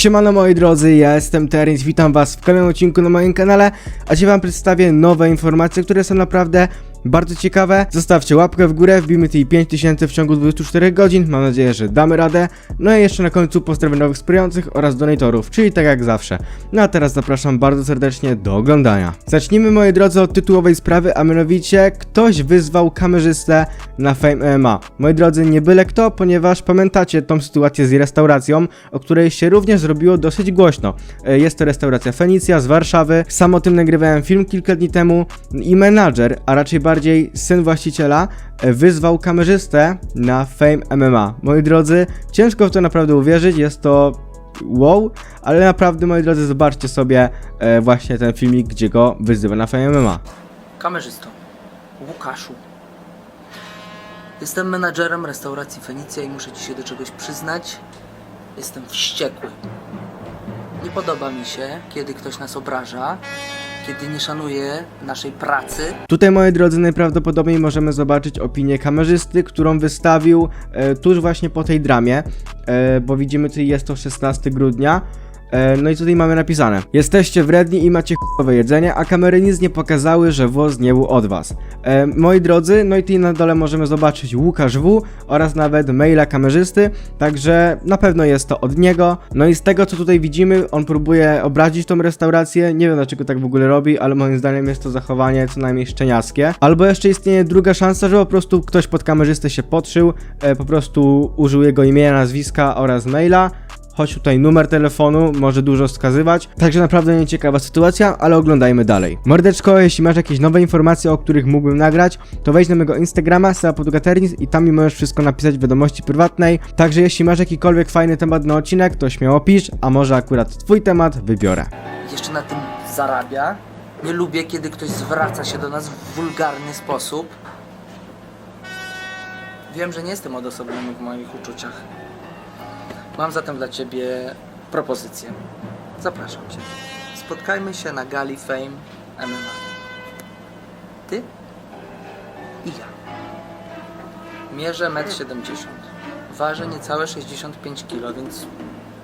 Siemano moi drodzy, ja jestem Terence, witam was w kolejnym odcinku na moim kanale, a dzisiaj wam przedstawię nowe informacje, które są naprawdę bardzo ciekawe. Zostawcie łapkę w górę, wbijmy tej 5000 w ciągu 24 godzin, mam nadzieję, że damy radę. No i jeszcze na końcu pozdrawiam nowych wspierających oraz donatorów, czyli tak jak zawsze. No a teraz zapraszam bardzo serdecznie do oglądania. Zacznijmy moi drodzy od tytułowej sprawy, a mianowicie ktoś wyzwał kamerzystę na Fame MMA. Moi drodzy, nie byle kto, ponieważ pamiętacie tą sytuację z restauracją, o której się również zrobiło dosyć głośno. E, Jest to restauracja Fenicja z Warszawy. Sam o tym nagrywałem film kilka dni temu i menadżer, a raczej bardziej syn właściciela, e, wyzwał kamerzystę na Fame MMA. Moi drodzy, ciężko w to naprawdę uwierzyć, jest to wow, ale naprawdę moi drodzy, zobaczcie sobie e, właśnie ten filmik, gdzie go wyzywa na Fame MMA. Kamerzysto, Łukaszu. Jestem menadżerem restauracji Fenicja i muszę Ci się do czegoś przyznać. Jestem wściekły. Nie podoba mi się, kiedy ktoś nas obraża, kiedy nie szanuje naszej pracy. Tutaj, moi drodzy, najprawdopodobniej możemy zobaczyć opinię kamerzysty, którą wystawił e, tuż właśnie po tej dramie, e, bo widzimy tutaj jest to 16 grudnia. E, no i tutaj mamy napisane Jesteście wredni i macie ch**owe jedzenie, a kamery nic nie pokazały, że włos nie był od was. E, moi drodzy, no i tutaj na dole możemy zobaczyć Łukasz W oraz nawet maila kamerzysty, także na pewno jest to od niego. No i z tego co tutaj widzimy, on próbuje obrazić tą restaurację, nie wiem dlaczego tak w ogóle robi, ale moim zdaniem jest to zachowanie co najmniej szczeniackie. Albo jeszcze istnieje druga szansa, że po prostu ktoś pod kamerzystę się podszył, e, po prostu użył jego imienia, nazwiska oraz maila, choć tutaj numer telefonu może dużo wskazywać. Także naprawdę nieciekawa sytuacja, ale oglądajmy dalej. Mordeczko, jeśli masz jakieś nowe informacje, o których mógłbym nagrać, to wejdź na mojego Instagrama, Seapodugaternis i tam mi możesz wszystko napisać w wiadomości prywatnej. Także jeśli masz jakikolwiek fajny temat na odcinek, to śmiało pisz, a może akurat twój temat wybiorę. Jeszcze na tym zarabia. Nie lubię, kiedy ktoś zwraca się do nas w wulgarny sposób. Wiem, że nie jestem odosobniony w moich uczuciach. Mam zatem dla Ciebie propozycję. Zapraszam Cię. Spotkajmy się na gali Fame MMA. Ty i ja. Mierzę 1,70 m. Ważę niecałe 65 kg, więc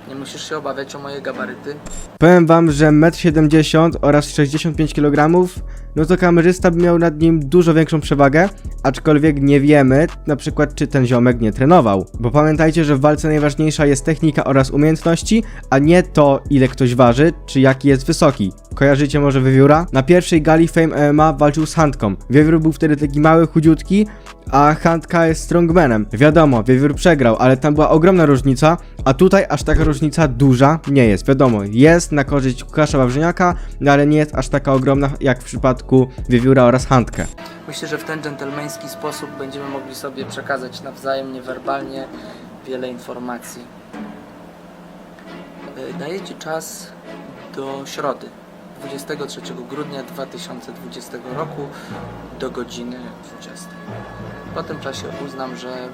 nie musisz się obawiać o moje gabaryty. Powiem wam, że 1,70 m oraz 65 kg, no to kamerzysta by miał nad nim dużo większą przewagę, aczkolwiek nie wiemy na przykład czy ten ziomek nie trenował. Bo pamiętajcie, że w walce najważniejsza jest technika oraz umiejętności, a nie to ile ktoś waży, czy jaki jest wysoki. Kojarzycie może Wiewióra? Na pierwszej gali Fame MMA walczył z Handką. Wiewiór był wtedy taki mały, chudziutki, a Handka jest strongmanem. Wiadomo, Wiewiór przegrał, ale tam była ogromna różnica, a tutaj aż taka różnica duża nie jest. Wiadomo, jest na korzyść Łukasza Wawrzyniaka, no ale nie jest aż taka ogromna jak w przypadku Wiewióra oraz Handkę. Myślę, że w ten dżentelmeński sposób będziemy mogli sobie przekazać nawzajem niewerbalnie wiele informacji. Daję Ci czas do środy, 23 grudnia 2020 roku do godziny 20. Po tym czasie uznam, że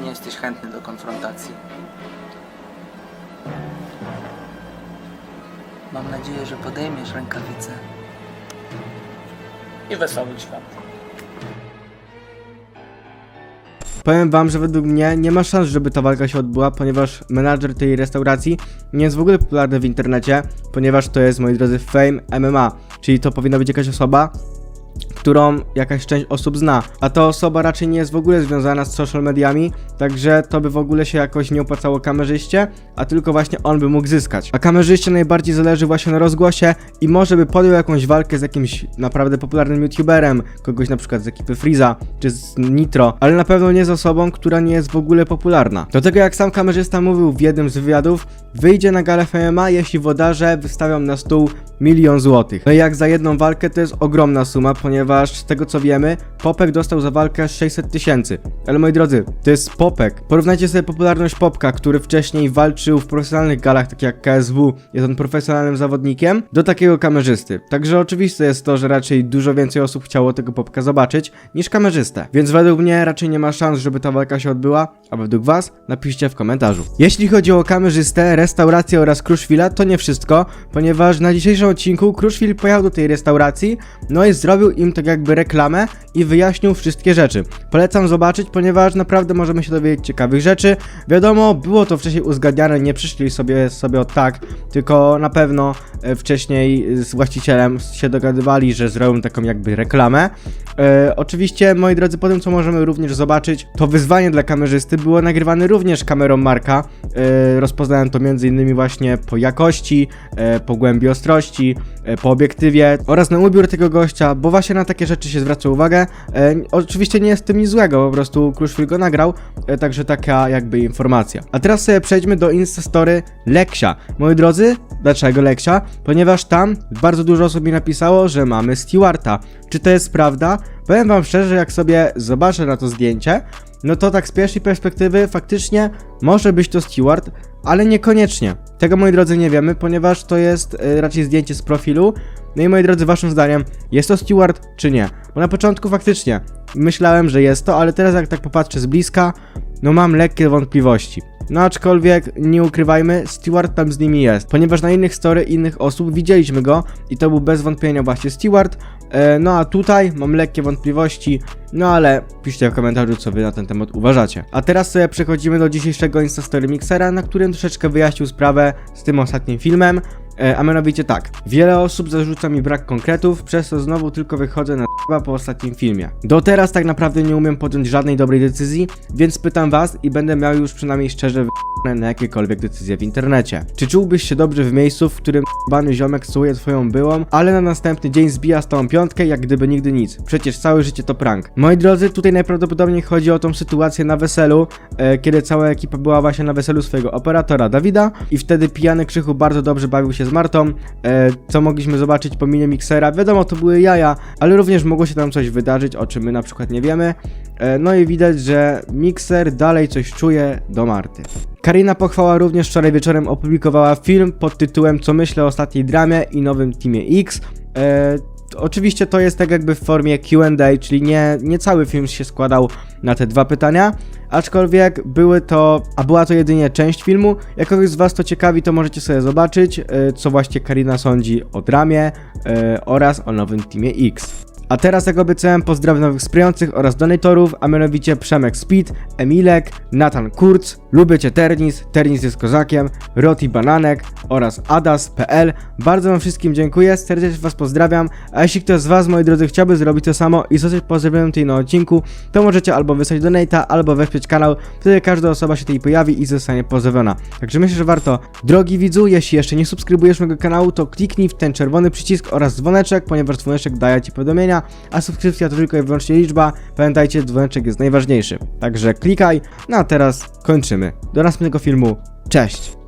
nie jesteś chętny do konfrontacji. Mam nadzieję, że podejmiesz rękawice i wesołych świąt. Powiem wam, że według mnie nie ma szans, żeby ta walka się odbyła, ponieważ menadżer tej restauracji nie jest w ogóle popularny w internecie, ponieważ to jest, moi drodzy, Fame MMA, czyli to powinna być jakaś osoba, którą jakaś część osób zna, a ta osoba raczej nie jest w ogóle związana z social mediami, także to by w ogóle się jakoś nie opłacało kamerzyście, a tylko właśnie on by mógł zyskać. A kamerzyście najbardziej zależy właśnie na rozgłosie i może by podjął jakąś walkę z jakimś naprawdę popularnym youtuberem, kogoś na przykład z ekipy Freeza, czy z Nitro, ale na pewno nie z osobą, która nie jest w ogóle popularna. Do tego jak sam kamerzysta mówił w jednym z wywiadów, wyjdzie na galę FMA, jeśli wodarze wystawią na stół milion złotych. No i jak za jedną walkę to jest ogromna suma, ponieważ z tego co wiemy, Popek dostał za walkę 600 tysięcy. Ale moi drodzy, to jest Popek. Porównajcie sobie popularność Popka, który wcześniej walczył w profesjonalnych galach, takich jak KSW, jest on profesjonalnym zawodnikiem, do takiego kamerzysty. Także oczywiste jest to, że raczej dużo więcej osób chciało tego Popka zobaczyć niż kamerzystę. Więc według mnie raczej nie ma szans, żeby ta walka się odbyła, a według was napiszcie w komentarzu. Jeśli chodzi o kamerzystę, restaurację oraz Kruszwila, to nie wszystko, ponieważ na dzisiejszym odcinku Kruszwil pojechał do tej restauracji, no i zrobił im tego tak jakby reklamę i wyjaśnił wszystkie rzeczy. Polecam zobaczyć, ponieważ naprawdę możemy się dowiedzieć ciekawych rzeczy. Wiadomo, było to wcześniej uzgadniane, nie przyszli sobie sobie od tak, tylko na pewno e, wcześniej z właścicielem się dogadywali, że zrobią taką jakby reklamę. E, oczywiście, moi drodzy, po tym co możemy również zobaczyć, to wyzwanie dla kamerzysty było nagrywane również kamerą Marka. E, rozpoznałem to m.in. właśnie po jakości, e, po głębi ostrości, e, po obiektywie oraz na ubiór tego gościa, bo właśnie na takie rzeczy się zwraca uwagę. E, oczywiście nie jest w tym nic złego, po prostu Kruszwil go nagrał, e, także taka jakby informacja. A teraz sobie przejdźmy do Instastory Leksia. Moi drodzy, dlaczego Leksia? Ponieważ tam bardzo dużo osób mi napisało, że mamy Stewarta. Czy to jest prawda? Powiem wam szczerze, jak sobie zobaczę na to zdjęcie, no to tak z pierwszej perspektywy faktycznie może być to Stewart, ale niekoniecznie. Tego moi drodzy nie wiemy, ponieważ to jest e, raczej zdjęcie z profilu. No i moi drodzy, waszym zdaniem, jest to Stewart czy nie? Bo na początku faktycznie myślałem, że jest to, ale teraz jak tak popatrzę z bliska, no mam lekkie wątpliwości. No aczkolwiek nie ukrywajmy, Stewart tam z nimi jest, ponieważ na innych story innych osób widzieliśmy go i to był bez wątpienia właśnie Stewart. E, no a tutaj mam lekkie wątpliwości, no ale piszcie w komentarzu co wy na ten temat uważacie. A teraz sobie przechodzimy do dzisiejszego Instastory Mixera, na którym troszeczkę wyjaśnił sprawę z tym ostatnim filmem. E, a mianowicie tak, wiele osób zarzuca mi brak konkretów, przez co znowu tylko wychodzę na po ostatnim filmie. Do teraz tak naprawdę nie umiem podjąć żadnej dobrej decyzji, więc pytam was i będę miał już przynajmniej szczerze wy***ne na jakiekolwiek decyzje w internecie. Czy czułbyś się dobrze w miejscu, w którym bany ziomek całuje twoją byłą, ale na następny dzień zbija z tą piątkę jak gdyby nigdy nic? Przecież całe życie to prank. Moi drodzy, tutaj najprawdopodobniej chodzi o tą sytuację na weselu, e, kiedy cała ekipa była właśnie na weselu swojego operatora Dawida i wtedy pijany Krzychu bardzo dobrze bawił się z Martą, e, co mogliśmy zobaczyć po minie miksera. Wiadomo, to były jaja, ale również mogło się tam coś wydarzyć, o czym my na przykład nie wiemy. E, no i widać, że mikser dalej coś czuje do Marty. Karina Pochwała również wczoraj wieczorem opublikowała film pod tytułem Co myślę o ostatniej dramie i nowym Teamie X. E, Oczywiście to jest tak jakby w formie QA, czyli nie, nie cały film się składał na te dwa pytania, aczkolwiek były to, a była to jedynie część filmu. Jak kogoś z Was to ciekawi, to możecie sobie zobaczyć, e, co właśnie Karina sądzi o dramie e, oraz o nowym Teamie X. A teraz jak obiecałem pozdrawiam nowych sprzyjających oraz donatorów, a mianowicie Przemek Speed, Emilek, Nathan Kurz, Lubię Cię Ternis, Ternis jest kozakiem, Roti Bananek oraz Adas.pl. Bardzo Wam wszystkim dziękuję, serdecznie Was pozdrawiam, a jeśli ktoś z Was, moi drodzy, chciałby zrobić to samo i zostać pozdrowiony tutaj na odcinku, to możecie albo wysłać donata, albo wesprzeć kanał, wtedy każda osoba się tutaj pojawi i zostanie pozdrowiona. Także myślę, że warto. Drogi widzu, jeśli jeszcze nie subskrybujesz mojego kanału, to kliknij w ten czerwony przycisk oraz dzwoneczek, ponieważ dzwoneczek daje Ci a subskrypcja to tylko i wyłącznie liczba. Pamiętajcie, dzwoneczek jest najważniejszy. Także klikaj. No a teraz kończymy. Do następnego filmu. Cześć!